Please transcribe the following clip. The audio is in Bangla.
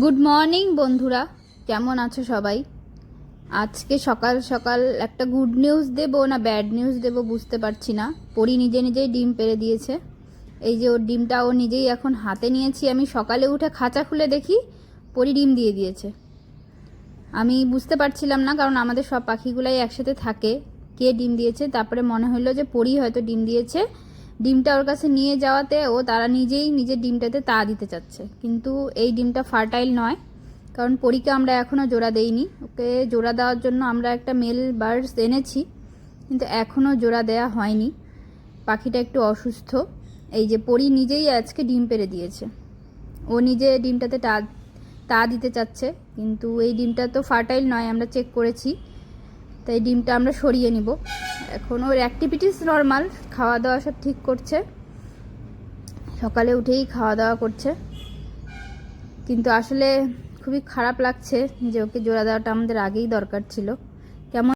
গুড মর্নিং বন্ধুরা। কেমন আছো সবাই? আজকে সকাল সকাল একটা গুড নিউজ দেব না ব্যাড নিউজ দেব বুঝতে পারছি না। পরি নিজে নিজেই ডিম পেরে দিয়েছে। এই যে ওর ডিমটা ও নিজেই এখন হাতে নিয়েছি। আমি সকালে উঠে খাঁচা খুলে দেখি পরি ডিম দিয়ে দিয়েছে। আমি বুঝতে পারছিলাম না, কারণ আমাদের সব পাখিগুলাই একসাথে থাকে। কে ডিম দিয়েছে? তারপরে মনে হলো যে পরি হয়তো ডিম দিয়েছে। ডিমটা ওর কাছে নিয়ে যাওয়াতে ও তারা নিজেই নিজের ডিমটাতে তা দিতে চাচ্ছে। কিন্তু এই ডিমটা ফার্টাইল নয়, কারণ পরীকে আমরা এখনও জোড়া দেইনি। ওকে জোড়া দেওয়ার জন্য আমরা একটা মেল বার্ডস এনেছি, কিন্তু এখনও জোড়া দেওয়া হয়নি। পাখিটা একটু অসুস্থ। এই যে পরি নিজেই আজকে ডিম পেরে দিয়েছে। ও নিজে ডিমটাতে তা তা দিতে চাচ্ছে, কিন্তু এই ডিমটা তো ফার্টাইল নয়, আমরা চেক করেছি। তাই ডিমটা আমরা সরিয়ে নিব। এখন ওর অ্যাক্টিভিটিস নর্মাল খাওয়া দাওয়া সব ঠিক করছে। সকালে উঠেই খাওয়া দাওয়া করছে। কিন্তু আসলে খুবই খারাপ লাগছে যে ওকে জোড়া দেওয়াটা আমাদের আগেই দরকার ছিল।